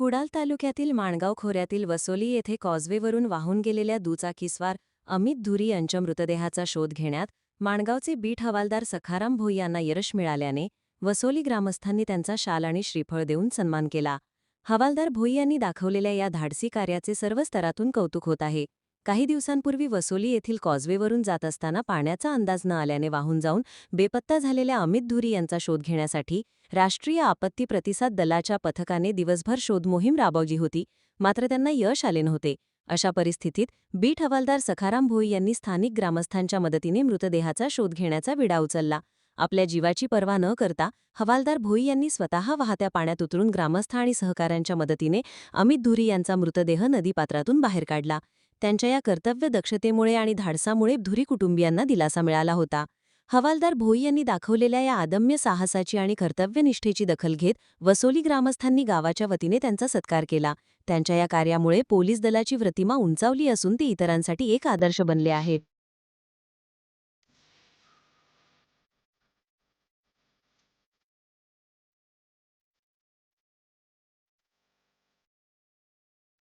कुडाल तालुक्यातील माणगाव खोऱ्यातील वसोली येथे कॉजवेवरून वाहून गेलेल्या दुचाकीस्वार अमित धुरी यांच्या मृतदेहाचा शोध घेण्यात माणगावचे बीट हवालदार सखाराम भोई यांना यश मिळाल्याने वसोली ग्रामस्थांनी त्यांचा शाल आणि श्रीफळ देऊन सन्मान केला. हवालदार भोई यांनी दाखवलेल्या या धाडसी कार्याचे सर्व स्तरातून कौतुक होत आहे. काही दिवसांपूर्वी वसोली येथील कॉजवेवरून जात असताना पाण्याचा अंदाज न आल्याने वाहून जाऊन बेपत्ता झालेल्या अमित धुरी यांचा शोध घेण्यासाठी राष्ट्रीय आपत्ती प्रतिसाद दलाच्या पथकाने दिवसभर शोधमोहीम राबवली होती मात्र त्यांना यश आले नव्हते. अशा परिस्थितीत बीट हवालदार सखाराम भोई यांनी स्थानिक ग्रामस्थांच्या मदतीने मृतदेहाचा शोध घेण्याचा विडा उचलला. आपल्या जीवाची पर्वा न करता हवालदार भोई यांनी स्वतः वाहत्या पाण्यात उतरून ग्रामस्थ आणि सहकाऱ्यांच्या मदतीने अमित धुरी यांचा मृतदेह नदीपात्रातून बाहेर काढला. त्यांच्या या कर्तव्य दक्षतेमुळे आणि धाडसामुळे धुरी कुटुंबियांना दिलासा मिळाला होता. हवालदार भोई यांनी दाखवलेल्या या आदम्य साहसाची आणि कर्तव्यनिष्ठेची दखल घेत वसोली ग्रामस्थांनी गावाच्या वतीने त्यांचा सत्कार केला. त्यांच्या या कार्यामुळे पोलीस दलाची प्रतिमा उंचावली असून ते इतरांसाठी एक आदर्श बनले आहेत.